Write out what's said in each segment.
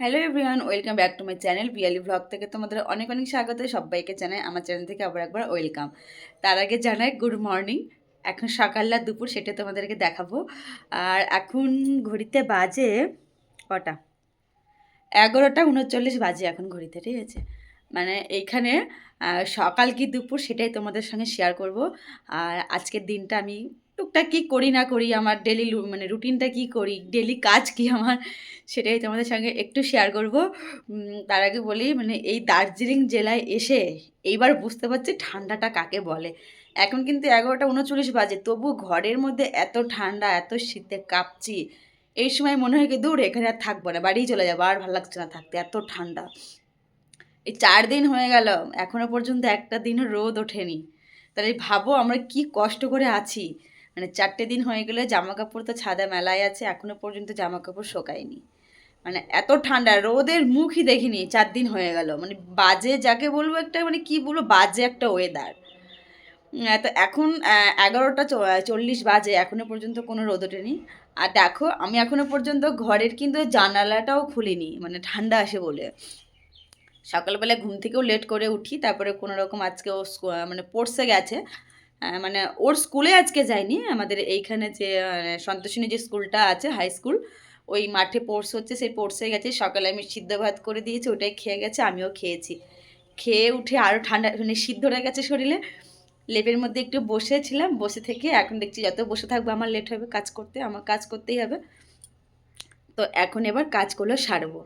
Hello everyone welcome back to my channel Piyali vlog থেকে তোমাদের অনেক অনেক স্বাগত। সবাইকে জানাই আমার চ্যানেল থেকে আবার একবার ওয়েলকাম তার আগে জানাই গুড মর্নিং এখন সকাল আর দুপুর, সেটা তোমাদেরকে দেখাবো। আর এখন ঘড়িতে বাজে কটা? এগারোটা উনচল্লিশ বাজে এখন ঘড়িতে, ঠিক আছে? মানে এইখানে সকাল কি দুপুর সেটাই তোমাদের সঙ্গে শেয়ার করব। আর আজকের দিনটা আমি টুকটাক কী করি না করি, আমার ডেলি মানে রুটিনটা কী করি ডেলি কাজ কি আমার, সেটাই তোমাদের সঙ্গে একটু শেয়ার করব। তার আগে বলি মানে এই দার্জিলিং জেলায় এসে এইবার বুঝতে পারছি ঠান্ডাটা কাকে বলে। এখন কিন্তু এগারোটা উনচল্লিশ বাজে, তবু ঘরের মধ্যে এত ঠান্ডা, এত শীতে কাঁপছি। এই সময় মনে হয় কি, দূর, এখানে আর থাকব না, বাড়িই চলে যাব, আর ভালো লাগছে না থাকতে, এত ঠান্ডা। এই চার দিন হয়ে গেল, এখনও পর্যন্ত একটা দিনও রোদ ওঠেনি। তাহলে ভাবো আমরা কি কষ্ট করে আছি। মানে চারটে দিন হয়ে গেলে জামা কাপড় তো ছাদা মেলায় আছে, এখনও পর্যন্ত জামা কাপড় শোকায়নি। মানে এত ঠান্ডা, রোদের মুখই দেখিনি, চার দিন হয়ে গেল। মানে বাজে যাকে বলব একটা মানে কি বলব, বাজে একটা ওয়েদার তো এখন এগারোটা চল্লিশ বাজে, এখনও পর্যন্ত কোনো রোদ ওঠেনি। আর দেখো, আমি এখনও পর্যন্ত ঘরের কিন্তু জানালাটাও খুলিনি মানে ঠান্ডা আসে বলে। সকালবেলা ঘুম থেকেও লেট করে উঠি, তারপরে কোনো রকম আজকে ও মানে পড়তে গেছে। মানে ওর স্কুলে আজকে যায়নি, আমাদের এইখানে যে সন্তোষিনী যে স্কুলটা আছে হাই স্কুল ওই মাঠে পোর্স হচ্ছে, সেই পোর্সে গেছে, সকালে আমি সিদ্ধ ভাত করে দিয়েছি, ওটাই খেয়ে গেছে, আমিও খেয়েছি। খেয়ে উঠে আরও ঠান্ডা মানে সিদ্ধ হয়ে গেছে শরীরে, লেপের মধ্যে একটু বসেছিলাম, বসে থেকে এখন দেখছি যত বসে থাকব, আমার লেট হবে কাজ করতে, আমার কাজ করতেই হবে। তো এখন এবার কাজগুলো সারবো।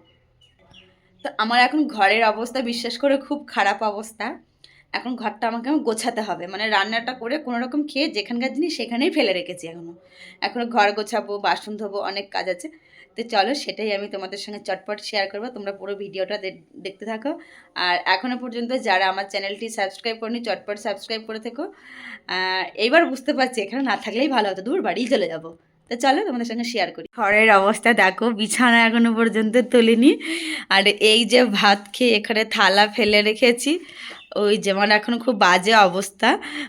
তো আমার এখন ঘরের অবস্থা, বিশ্বাস করে, খুব খারাপ অবস্থা। এখন ঘরটা আমাকে গোছাতে হবে। মানে রান্নাটা করে কোনো রকম খেয়ে যেখানকার জিনিস সেখানেই ফেলে রেখেছি এখনও এখনও ঘর গোছাবো, বাসন ধোবো, অনেক কাজ আছে। তো চলো সেটাই আমি তোমাদের সঙ্গে চটপট শেয়ার করব। তোমরা পুরো ভিডিওটা দেখতে থাকো। আর এখনও পর্যন্ত যারা আমার চ্যানেলটি সাবস্ক্রাইব করেনি, চটপট সাবস্ক্রাইব করে থেকো। এইবার বুঝতে পারছি, এখানে না থাকলেই ভালো হতো। দূর বাড়িই চলে যাব। তো চলো তোমাদের সঙ্গে শেয়ার করি। ঘরের অবস্থা দেখো, বিছানা এখনও পর্যন্ত তুলিনি। আর এই যে ভাত খেয়ে এখানে থালা ফেলে রেখেছি। ওই যেমন এখন খুব বাজে অবস্থা।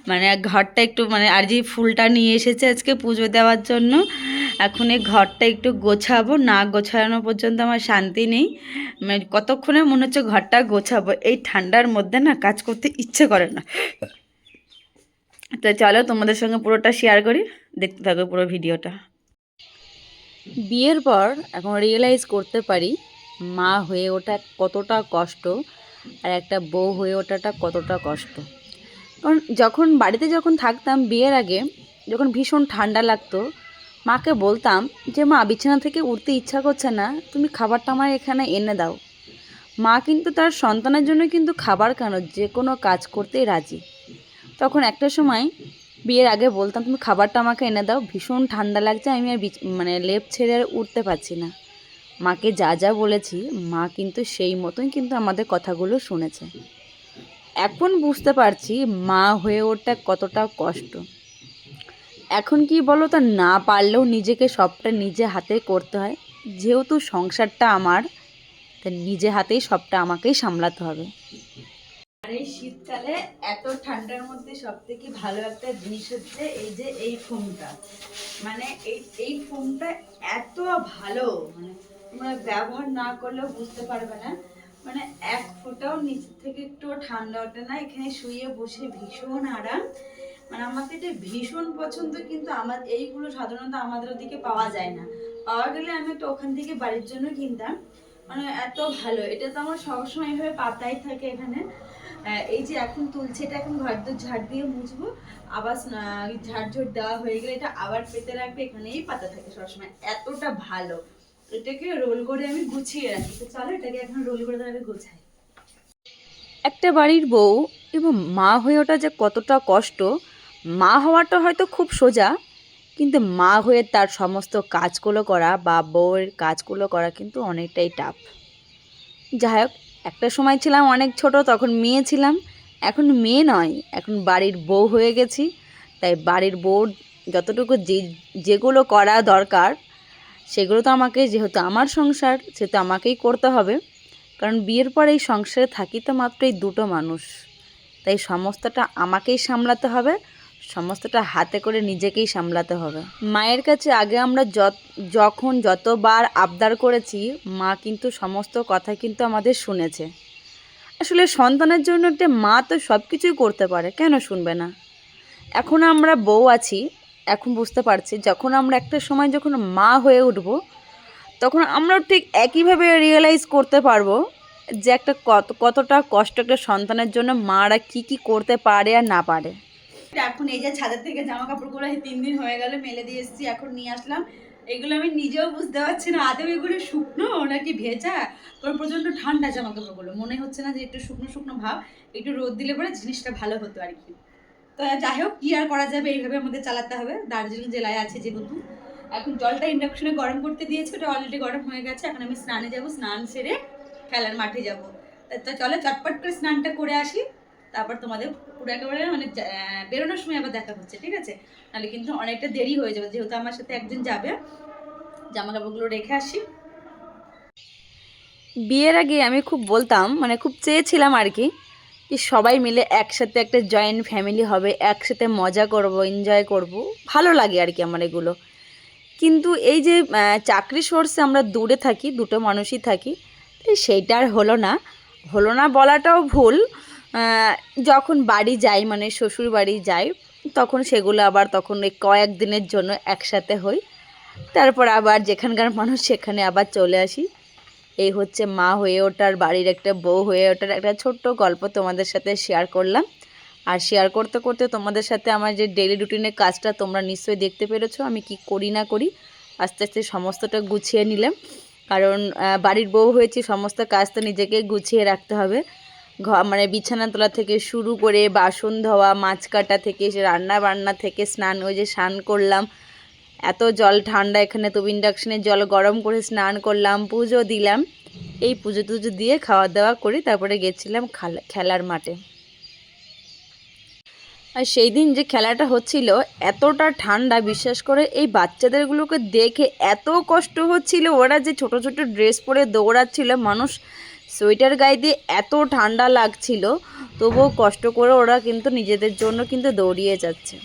মানে ঘরটা একটু মানে আর যে ফুলটা নিয়ে এসেছে আজকে পুজো দেওয়ার জন্য, এখন এই ঘরটা একটু গোছাবো। না গোছানো পর্যন্ত আমার শান্তি নেই। মানে কতক্ষণে মনে হচ্ছে ঘরটা গোছাবো? এই ঠান্ডার মধ্যে না কাজ করতে ইচ্ছে করে না। তো চলো তোমাদের সঙ্গে পুরোটা শেয়ার করি। দেখতে থাকো পুরো ভিডিওটা। বিয়ের পর এখন রিয়েলাইজ করতে পারি মা হয়ে ওঠা কতটা কষ্ট। আর একটা বউ হয়ে ওঠাটা কতটা কষ্ট। কারণ যখন বাড়িতে যখন থাকতাম বিয়ের আগে, যখন ভীষণ ঠান্ডা লাগতো, মাকে বলতাম যে, মা, বিছানা থেকে উঠতে ইচ্ছা করছে না, তুমি খাবারটা আমার এখানে এনে দাও। মা কিন্তু তার সন্তানের জন্য কিন্তু খাবার কেন, যে কোনো কাজ করতেই রাজি। তখন একটা সময় বিয়ের আগে বলতাম, তুমি খাবারটা আমাকে এনে দাও, ভীষণ ঠান্ডা লাগছে, আমি আর মানে লেপ ছেড়ে আর উঠতে পারছি না। মাকে যা যা বলেছি, মা কিন্তু সেই মতোই কিন্তু আমাদের কথাগুলো শুনেছে। এখন বুঝতে পারছি মা হয়ে ওঠা কতটা কষ্ট। এখন কি বলো তো, না পারলেও নিজেকে সবটা নিজে হাতে করতে হয়। যেহেতু সংসারটা আমার, তা নিজে হাতেই সবটা আমাকেই সামলাতে হবে। আর এই শীতকালে এত ঠান্ডার মধ্যে সব থেকে ভালো একটা জিনিস হচ্ছে এই যে এই ফোনটা। মানে এই এই ফোনটা এত ভালো মানে তোমরা ব্যবহার না করলেও বুঝতে পারবে না। মানে এক ফোঁটাও নিচ থেকে একটু ঠান্ডা ওঠে না, এখানে শুয়ে বসে ভীষণ আরাম। মানে আমাকে এটা ভীষণ পছন্দ কিন্তু আমার এইগুলো সাধারণত আমাদের ওদিকে পাওয়া যায় না। পাওয়া গেলে আমি একটা ওখান থেকে বাড়ির জন্য কিনতাম। মানে এত ভালো, এটা তো আমার সবসময় এইভাবে পাতাই থাকে এখানে। এই যে এখন তুলছে, এটা এখন ঘর দর ঝাড় দিয়ে মুছবো। আবার ঝাড় ঝোড় দেওয়া হয়ে গেলে এটা আবার পেতে রাখবে, এখানেই পাতা থাকে সবসময়। এতটা ভালো। এটাকে রোল করে আমি গুছিয়ে রাখি। তো চলো এটাকে এখন রোল করে একটা বাড়ির বউ এবং মা হয়ে ওঠা যে কতটা কষ্ট, মা হওয়াটা হয়তো খুব সোজা, কিন্তু মা হয়ে তার সমস্ত কাজগুলো করা বা বউয়ের কাজগুলো করা কিন্তু অনেকটাই টাফ যাই হোক, একটা সময় ছিলাম অনেক ছোট, তখন মেয়ে ছিলাম। এখন মেয়ে নয়, এখন বাড়ির বউ হয়ে গেছি। তাই বাড়ির বউ যতটুকু যে, যেগুলো করা দরকার সেগুলো তো আমাকে, যেহেতু আমার সংসার, সেহেতু আমাকেই করতে হবে। কারণ বিয়ের পর এই সংসারে থাকি তো মাত্র এই দুটো মানুষ। তাই সমস্তটা আমাকেই সামলাতে হবে, সমস্তটা হাতে করে নিজেকেই সামলাতে হবে। মায়ের কাছে আগে আমরা যত- যখন যতবার আবদার করেছি, মা কিন্তু সমস্ত কথা কিন্তু আমাদের শুনেছে। আসলে সন্তানের জন্য একটা মা তো সব কিছুই করতে পারে, কেন শুনবে না? এখন আমরা বউ আছি এখন বুঝতে পারছি, যখন আমরা একটা সময় যখন মা হয়ে উঠব, তখন আমরাও ঠিক একইভাবে রিয়েলাইজ করতে পারব যে একটা কত, কতটা কষ্ট একটা সন্তানের জন্য মারা কি কি করতে পারে আর না পারে। এখন এই যে ছাদের থেকে জামা কাপড়গুলো তিন দিন হয়ে গেল, মেলে দিয়ে এসেছি, এখন নিয়ে আসলাম। এগুলো আমি নিজেও বুঝতে পারছি না। আদৌ এগুলো শুকনো নাকি ভেজা? কারণ প্রচণ্ড ঠান্ডা জামা কাপড়গুলো মনে হচ্ছে না যে একটু শুকনো শুকনো ভাব, একটু রোদ দিলে পরে জিনিসটা ভালো হতো আর কি। তো যাই হোক, কি আর করা যাবে? এইভাবে আমাদের চালাতে হবে। দার্জিলিং জেলায় আছে যেহেতু। এখন জলটা ইন্ডাকশনে গরম করতে দিয়েছে, ওটা অলরেডি গরম হয়ে গেছে। এখন আমি স্নানে যাব, স্নান সেরে খেলার মাঠে যাব। তা চলো, চটপট করে স্নানটা করে আসি। তারপর তোমাদের পুরো একেবারে মানে বেরোনোর সময় আবার দেখা হচ্ছে, ঠিক আছে? নাহলে কিন্তু অনেকটা দেরি হয়ে যাবে, যেহেতু আমার সাথে একজন যাবে। জামা কাপড়গুলো রেখে আসি। বিয়ের আগে আমি খুব বলতাম মানে খুব চেয়েছিলাম আর কি যে সবাই মিলে একসাথে একটা জয়েন্ট ফ্যামিলি হবে, একসাথে মজা করব এনজয় করব, ভালো লাগে আর কি আমার এগুলো। কিন্তু এই যে চাকরি সোর্সে আমরা দূরে থাকি, দুটো মানুষই থাকি সেইটা আর হলো না। হলো না বলাটাও ভুল যখন বাড়ি যাই মানে শ্বশুর বাড়ি যাই, তখন সেগুলো আবার তখন এই কয়েকদিনের জন্য একসাথে হই। তারপর আবার যেখানকার মানুষ, সেখানে আবার চলে আসি। এই হচ্ছে মা হয়ে ওঠার, বাড়ির একটা বউ হয়ে ওঠার একটা ছোট্ট গল্প তোমাদের সাথে শেয়ার করলাম। আর শেয়ার করতে করতে তোমাদের সাথে আমার যে ডেলি রুটিনের কাজটা তোমরা নিশ্চয়ই দেখতে পেরেছ, আমি কি করি না করি, আস্তে আস্তে সমস্তটা গুছিয়ে নিলাম। কারণ বাড়ির বউ হয়েছি, সমস্ত কাজ তো নিজেকে গুছিয়ে রাখতে হবে। মানে বিছানা তোলা থেকে শুরু করে বাসন ধোয়া, মাছ কাটা থেকে রান্না বান্না থেকে স্নান, ওই যে স্নান করলাম এত জল ঠান্ডা, এখানে তো ইন্ডাকশনে জল গরম করে স্নান করলাম, পুজো দিলাম। এই পুজো টুজো দিয়ে খাওয়া দাওয়া করি তারপরে গেছিলাম খালা- খেলার মাঠে। আর সেই দিন যে খেলাটা হচ্ছিল, এতটা ঠান্ডা বিশ্বাস করে এই বাচ্চাদেরগুলোকে দেখে এত কষ্ট হচ্ছিল। ওরা যে ছোট ছোট ড্রেস পরে দৌড়াচ্ছিল, মানুষ সোয়েটার গায়ে দিয়ে এত ঠান্ডা লাগছিল। তবুও কষ্ট করে ওরা কিন্তু নিজেদের জন্য কিন্তু দৌড়িয়ে যাচ্ছে।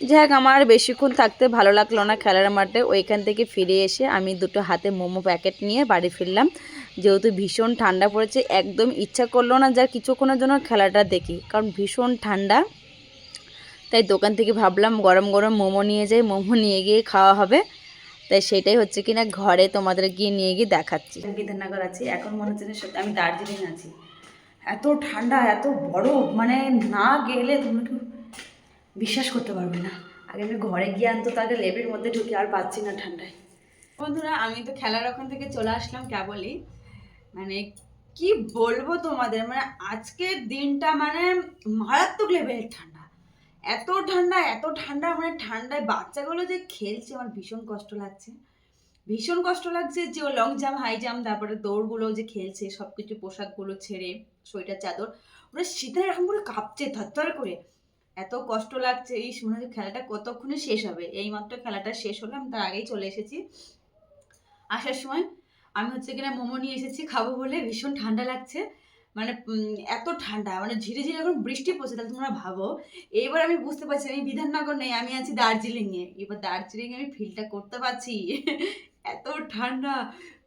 যাই আমার বেশিক্ষণ থাকতে ভালো লাগল না খেলার মাঠে। ওইখান থেকে ফিরে এসে আমি দুটো হাতে মোমো প্যাকেট নিয়ে বাড়ি ফিরলাম। যেহেতু ভীষণ ঠান্ডা পড়েছে, একদম ইচ্ছা করল না যা কিছুক্ষণের জন্য খেলাটা দেখি। কারণ ভীষণ ঠান্ডা। তাই দোকান থেকে ভাবলাম গরম গরম মোমো নিয়ে যাই, মোমো নিয়ে গিয়ে খাওয়া হবে। তাই সেটাই হচ্ছে কিনা ঘরে তোমাদের গিয়ে নিয়ে গিয়ে দেখাচ্ছি। বিধাননগর আছি, এখন মনে হচ্ছে সত্যি আমি দার্জিলিং আছি। এত ঠান্ডা, এত বরফ মানে না গেলে তোমরা বিশ্বাস করতে পারবে না। আগে আমি ঘরে গিয়ে অন্তত আগে লেবের মধ্যে ঢুকে আর পাচ্ছি না ঠান্ডায়। বন্ধুরা, আমি তো খেলার ওখান থেকে চলে আসলাম কেবলই। মানে কি বলব তোমাদের মানে আজকের দিনটা মানে মারাত্মক লেভেলের ঠান্ডা। এত ঠান্ডা এত ঠান্ডা মানে ঠান্ডায় বাচ্চাগুলো যে খেলছে, আমার ভীষণ কষ্ট লাগছে। ভীষণ কষ্ট লাগছে যে ও লং জাম্প হাই জাম্প তারপরে দৌড়গুলো যে খেলছে সব কিছু পোশাকগুলো ছেড়ে, সোয়েটার, চাদর, ওরা শীতের এরকম করে কাঁপছে, থরথর করে। এত কষ্ট লাগছে, এই মনে হচ্ছে খেলাটা কতক্ষণে শেষ হবে? এই মাত্র খেলাটা শেষ হলো, আমি তার আগেই চলে এসেছি। আসার সময় আমি হচ্ছে কিনা মোমো নিয়ে এসেছি খাব বলে, ভীষণ ঠান্ডা লাগছে। মানে এত ঠান্ডা মানে ধীরে ধীরে এখন বৃষ্টি পড়ছে, তাহলে তোমরা ভাবো। এইবার আমি বুঝতে পারছি আমি বিধাননগর নেই, আমি আছি দার্জিলিংয়ে। এবার দার্জিলিংয়ে আমি ফিলটা করতে পারছি। এত ঠান্ডা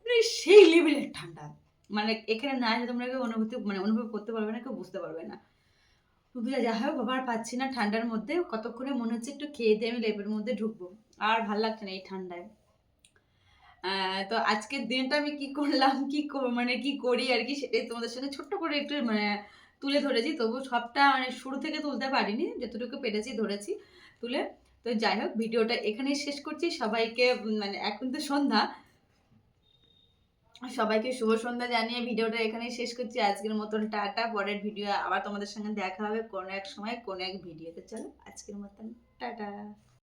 মানে সেই লেভেলের ঠান্ডা। মানে এখানে না এসে তোমরা অনুভূতি মানে অনুভব করতে পারবে না, কেউ বুঝতে পারবে না। বুঝলে যা হোক আর পাচ্ছি না ঠান্ডার মধ্যে। কতক্ষণে মনে হচ্ছে একটু খেয়ে দিয়ে আমি লেপের মধ্যে ঢুকবো। আর ভালো লাগছে না এই ঠান্ডায়। তো আজকের দিনটা আমি কি করলাম, কি মানে কি করি আর কি সেটাই তোমাদের সঙ্গে ছোট্ট করে একটু মানে তুলে ধরেছি। তবু সবটা মানে শুরু থেকে তুলতে পারিনি, যতটুকু পেরেছি ধরেছি তুলে। তো যাই হোক, ভিডিওটা এখানেই শেষ করছি। সবাইকে মানে এখন তো সন্ধ্যা। সবাইকে শুভ সন্ধ্যা জানিয়ে ভিডিওটা এখানেই শেষ করছি। আজকের মতন টাটা। পরের ভিডিও আবার তোমাদের সঙ্গে দেখা হবে কোনো এক সময়, কোনো এক ভিডিওতে। চলো, আজকের মতন টাটা।